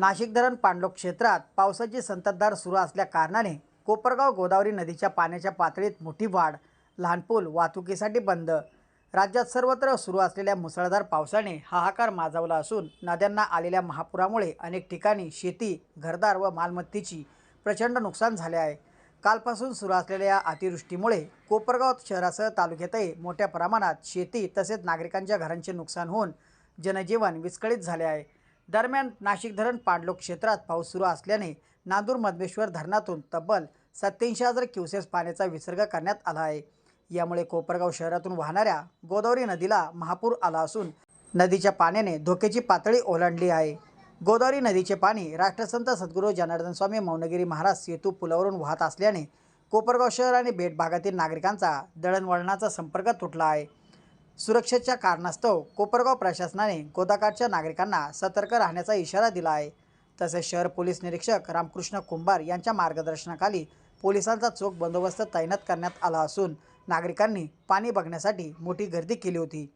नाशिक धरण पाणलोक क्षेत्रात पावसाची संततधार सुरू असल्या कारणाने कोपरगाव गोदावरी नदीच्या पाण्याच्या पातळीत मोठी वाढ लहान पूल वाहतुकीसाठी बंद. राज्यात सर्वत्र सुरू असलेल्या मुसळधार पावसाने हाहाकार माजवला असून नद्यांना आलेल्या महापुरामुळे अनेक ठिकाणी शेती घरदार व मालमत्तेची प्रचंड नुकसान झाले आहे. कालपासून सुरू असलेल्या या अतिवृष्टीमुळे कोपरगाव शहरासह तालुक्यातही मोठ्या प्रमाणात शेती तसेच नागरिकांच्या घरांचे नुकसान होऊन जनजीवन विस्कळीत झाले आहे. दरम्यान नाशिक धरण पाणलोट क्षेत्रात पाऊस सुरू असल्याने नांदूर मधमेश्वर धरणातून तब्बल सत्याऐंशी हजार क्युसेस पाण्याचा विसर्ग करण्यात आला आहे. यामुळे कोपरगाव शहरातून वाहणाऱ्या गोदावरी नदीला महापूर आला असून नदीच्या पाण्याने धोक्याची पातळी ओलांडली आहे. गोदावरी नदीचे पाणी राष्ट्रसंत सद्गुरू जनार्दन स्वामी मौनगिरी महाराज सेतू पुलावरून वाहत असल्याने कोपरगाव शहर आणि बेट भागातील नागरिकांचा दळणवळणाचा संपर्क तुटला आहे. सुरक्षेच्या कारणास्तव कोपरगाव प्रशासनाने गोदाकाठच्या नागरिकांना सतर्क राहण्याचा इशारा दिला आहे. तसेच शहर पोलीस निरीक्षक रामकृष्ण कुंभार यांच्या मार्गदर्शनाखाली पोलिसांचा चोख बंदोबस्त तैनात करण्यात आला असून नागरिकांनी पाणी बघण्यासाठी मोठी गर्दी केली होती.